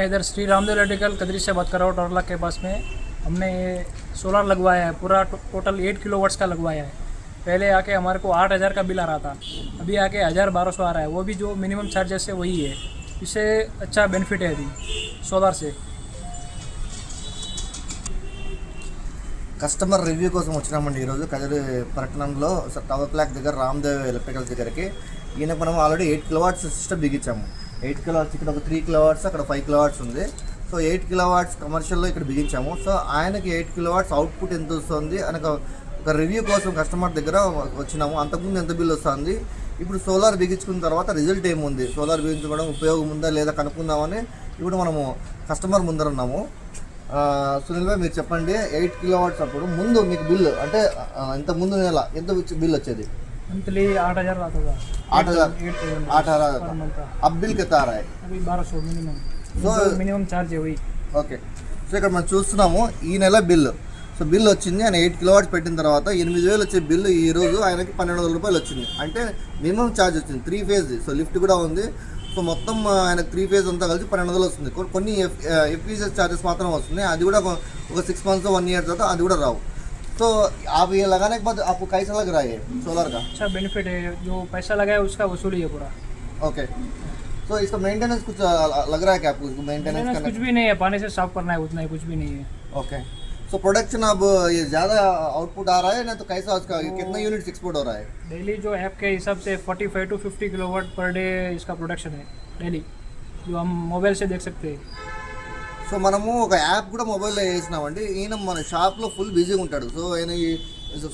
मैं इधर श्री रामदेव इलेक्ट्रिकल कदरी से बात कर रहा हूँ टोरला के पास में हमने ये सोलर लगवाया है पूरा टो- टोटल एट किलो का लगवाया है पहले आके हमारे को आठ हज़ार का बिल आ रहा था अभी आके हज़ार बारह सौ आ रहा है वो भी जो मिनिमम चार्जेस है वही है इससे अच्छा बेनिफिट है अभी सोलर से కస్టమర్ రివ్యూ కోసం వచ్చినామండి ఈరోజు కదిరి పట్టణంలో స- టవర్ ప్లాక్ దగ్గర రామ్దేవ్ ఎలక్ట్రికల్స్ దగ్గరికి ఈయనకు మనం ఆల్రెడీ ఎయిట్ కిలోవాట్స్ సిస్టమ్ బిగించాము ఎయిట్ కిలోవాట్స్ ఇక్కడ ఒక త్రీ కిలోవాట్స్ అక్కడ ఫైవ్ కిలోవాట్స్ ఉంది. సో ఎయిట్ కిలోవాట్స్ కమర్షియల్లో ఇక్కడ బిగించాము. సో ఆయనకి ఎయిట్ కిలోవాట్స్ అవుట్పుట్ ఎంత వస్తుంది అని ఒక రివ్యూ కోసం కస్టమర్ దగ్గర వచ్చినాము. అంతకుముందు ఎంత బిల్ వస్తుంది? ఇప్పుడు సోలార్ బిగించుకున్న తర్వాత రిజల్ట్ ఏముంది? సోలార్ బిగించుకోవడం ఉపయోగం ఉందా లేదా కనుక్కుందామని ఇప్పుడు మనము కస్టమర్ ముందర ఉన్నాము. సునీల్ భాయ్ మీరు చెప్పండి ఎయిట్ కిలో వాట్స్ అప్పుడు ముందు మీకు బిల్ అంటే ఇంత ముందు నెల ఎంత బిల్ వచ్చేది? मंथली आठ हज़ार आता था आठ हजार एट आठ हजार पर मंथ का अब बिल कितना आ रहा है अभी बारह सौ मिनिमम So- मिनिमम चार्ज है वही ఓకే సో ఇక్కడ మనం చూస్తున్నాము ఈ నెల బిల్లు సో బిల్ వచ్చింది ఆయన ఎయిట్ కిలో వాట్స్ పెట్టిన తర్వాత ఎనిమిది వేలు వచ్చే బిల్లు ఈ రోజు ఆయనకి పన్నెండు వందల రూపాయలు వచ్చింది అంటే మినిమం ఛార్జ్ వచ్చింది త్రీ ఫేజ్ సో లిఫ్ట్ కూడా ఉంది సో మొత్తం ఆయనకు త్రీ ఫేజ్ అంతా కలిసి పన్నెండు వందలు వస్తుంది కొ- కొన్ని ఎఫ్ ఎఫ్ఈఎస్ ఛార్జెస్ మాత్రం వస్తుంది అది కూడా ఒక- ఒక సిక్స్ మంత్స్ వన్ ఇయర్ తర్వాత అది కూడా రావు तो आप ये लगाने के बाद आपको कैसा लग रहा है सोलर का? अच्छा बेनिफिट है। जो पैसा लगाया उसका वसूली है पूरा। ओके तो इसका मेंटेनेंस कुछ लग रहा है क्या आपको इसको मेंटेनेंस करना कुछ भी नहीं है पानी से साफ़ करना है उतना ही कुछ भी नहीं है। ओके सो प्रोडक्शन अब ये ज़्यादा आउटपुट आ रहा है ना तो कैसा उसका कितना यूनिट्स एक्सपोर्ट हो रहा है? डेली जो ऐप के हिसाब से 45 टू 50 किलोवाट पर डे इसका प्रोडक्शन है डेली जो हम मोबाइल से देख सकते हैं। సో మనము ఒక యాప్ కూడా మొబైల్లో వేసినామండి. ఈయన మన షాప్లో ఫుల్ బిజీగా ఉంటాడు. సో ఆయన ఈ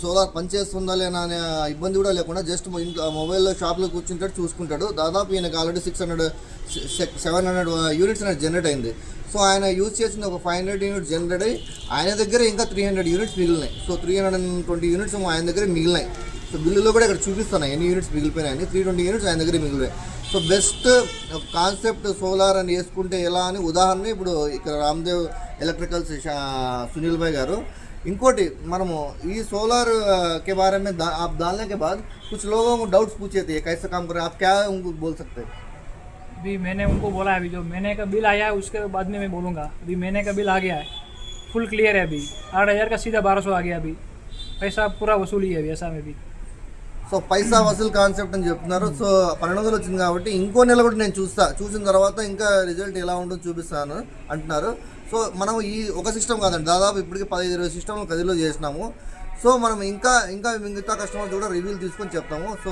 సోలార్ పనిచేస్తుందా లేనా అనే ఇబ్బంది కూడా లేకుండా జస్ట్ మొబైల్లో షాప్లో కూర్చుంటాడు చూసుకుంటాడు. దాదాపు ఈయనకు already six hundred seven hundred units అనేది జనరేట్ అయింది. సో ఆయన యూజ్ చేసిన ఒక ఫైవ్ హండ్రెడ్ యూనిట్స్ జనరేట్ అయ్యి ఆయన దగ్గర ఇంకా three hundred units మిగిలినాయి. So three hundred and twenty units ఆయన దగ్గర మిగిలినాయి. సో బిల్లులో కూడా ఇక్కడ చూపిస్తున్నాయి ఎన్ని యూనిట్స్ మిగిలిపోయినాయని త్రీ ట్వంటీ యూనిట్స్ ఆయన దగ్గర మిగిలిపోయాయి సో బెస్ట్ కాన్సెప్ట్ సోలార్ అని వేసుకుంటే ఎలా అని ఉదాహరణ ఇప్పుడు ఇక్కడ రామ్దేవ్ ఎలక్ట్రికల్స్ शा- సునీల్ భాయ్ గారు ఇంకోటి మనము ఈ सोलर के बारे में दा, आप डालने के बाद कुछ लोगों को डाउट्स पूछे थे ये कैसे काम कर रहे हैं आप क्या उनको बोल सकते हैं अभी मैंने उनको बोला है अभी जो महीने का बिल आया है उसके बाद में मैं बोलूँगा अभी महीने का बिल आ गया है फुल क्लियर है अभी आठ हज़ार का सीधा बारह सौ आ गया अभी पैसा पूरा वसूली है अभी ऐसा में भी సో పైసా వసూల్ కాన్సెప్ట్ అని చెప్తున్నారు. సో పన్నెండు వందలు వచ్చింది కాబట్టి ఇంకో నెల కూడా నేను చూస్తా. చూసిన తర్వాత ఇంకా రిజల్ట్ ఎలా ఉంటుందో చూపిస్తాను అంటున్నారు. సో మనం ఈ ఒక సిస్టమ్ కాదండి. దాదాపు ఇప్పటికి పదిహేను ఇరవై సిస్టమ్ కదిలో చేసినాము. సో మనం ఇంకా ఇంకా మిగతా కస్టమర్స్ కూడా రివ్యూలు తీసుకొని చెప్తాము. సో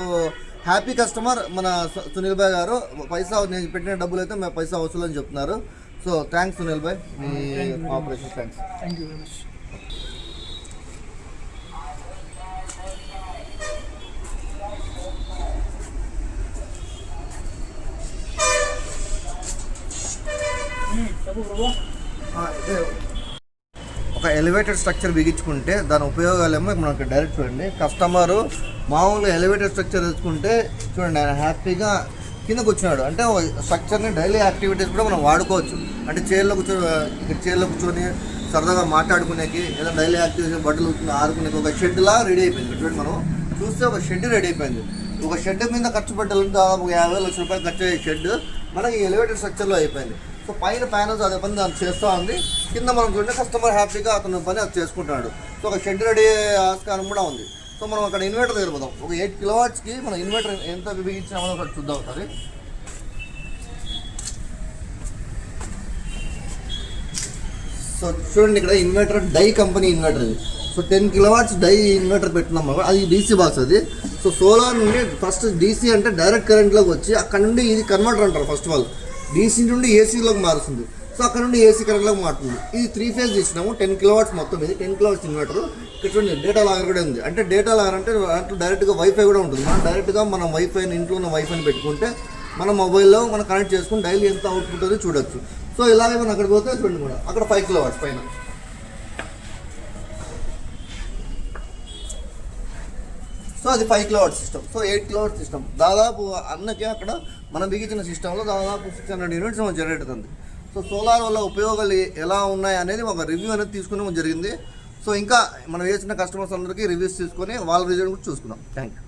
హ్యాపీ కస్టమర్ మన సునీల్ భాయ్ గారు. పైసా నేను పెట్టిన డబ్బులు అయితే మేము పైసా వసూలు అని చెప్తున్నారు. So thanks Sunil bhai me operation thanks thank you very much ఒక ఎలివేటెడ్ స్ట్రక్చర్ బిగించుకుంటే దాని ఉపయోగాలేమో మనకి డైరెక్ట్ చూడండి. కస్టమరు మామూలుగా ఎలివేటెడ్ స్ట్రక్చర్ తెచ్చుకుంటే చూడండి ఆయన హ్యాపీగా కింద కూర్చున్నాడు అంటే స్ట్రక్చర్ని డైలీ యాక్టివిటీస్ కూడా మనం వాడుకోవచ్చు. అంటే చైర్లో కూర్చో ఇక్కడ చైర్లో కూర్చొని సరదాగా మాట్లాడుకునేకి లేదా డైలీ యాక్టివిటీస్ బట్టలు ఆడుకునేకి ఒక షెడ్లా రెడీ అయిపోయింది. చూడండి మనం చూస్తే ఒక షెడ్ రెడీ అయిపోయింది. ఒక షెడ్ మీద ఖర్చు పెట్టాలంటే దాదాపు యాభై లక్షల రూపాయలు ఖర్చు అయ్యే షెడ్ మనకి ఎలివేటెడ్ స్ట్రక్చర్లో అయిపోయింది. సో పైన ప్యానల్స్ అదే పని దాన్ని చేస్తూ ఉంది. కింద మనం చూడండి కస్టమర్ హ్యాపీగా అతను పని అది చేసుకుంటున్నాడు. సో ఒక షెడ్ రెడీ ఆస్కారం కూడా ఉంది. సో మనం అక్కడ ఇన్వర్టర్ దగ్గర పోదాం. ఒక ఎయిట్ కిలోవాట్స్కి మనం ఇన్వర్టర్ ఎంత విభజించామో ఒకటి చూద్దాం ఒకసారి. సో చూడండి ఇక్కడ ఇన్వర్టర్ డై కంపెనీ ఇన్వర్టర్ ఇది. So ten kilowatts Deye inverter పెట్టినాం మనం. అది డీసీ బాక్స్ అది. సో సోలార్ నుండి ఫస్ట్ డీసీ అంటే డైరెక్ట్ కరెంట్లోకి వచ్చి అక్కడ నుండి ఇది కన్వర్టర్ అంటారు ఫస్ట్ ఆఫ్ ఆల్ డీసీ నుండి ఏసీలోకి మారుస్తుంది సో అక్కడ నుండి ఏసీ కరెంట్లోకి మారుతుంది. ఇది త్రీ ఫేజ్ ఇచ్చినాము టెన్ కిలోవాట్స్ మొత్తం ఇది. టెన్ కిలోవాట్స్ ఇన్వర్టర్ ఇక్కడ చూడండి డేటా లాగర్ కూడా ఉంది. అంటే డేటా లాగర్ అంటే దాంట్లో డైరెక్ట్గా వైఫై కూడా ఉంటుంది. మనం డైరెక్ట్గా మనం వైఫైని ఇంట్లో ఉన్న వైఫైని పెట్టుకుంటే మన మొబైల్లో మనం కనెక్ట్ చేసుకుని డైలీ ఎంత అవుట్పుట్ అది చూడొచ్చు. సో ఇలాగే మనం అక్కడ పోతే చూడండి కూడా అక్కడ ఫైవ్ కిలోవాట్స్ పైన. సో అది five kilo system so eight kilo system దాదాపు అన్నకి అక్కడ మనం బిగించిన సిస్టంలో దాదాపు సిక్స్ హండ్రెడ్ యూనిట్స్ మనం జనరేట్ అవుతుంది. సో సోలార్ వల్ల ఉపయోగాలు ఎలా ఉన్నాయి అనేది ఒక రివ్యూ అనేది తీసుకుని జరిగింది. సో ఇంకా మనం వేసిన కస్టమర్స్ అందరికీ రివ్యూస్ తీసుకొని వాళ్ళ రిజల్ట్ కూడా చూసుకుందాం. Thank you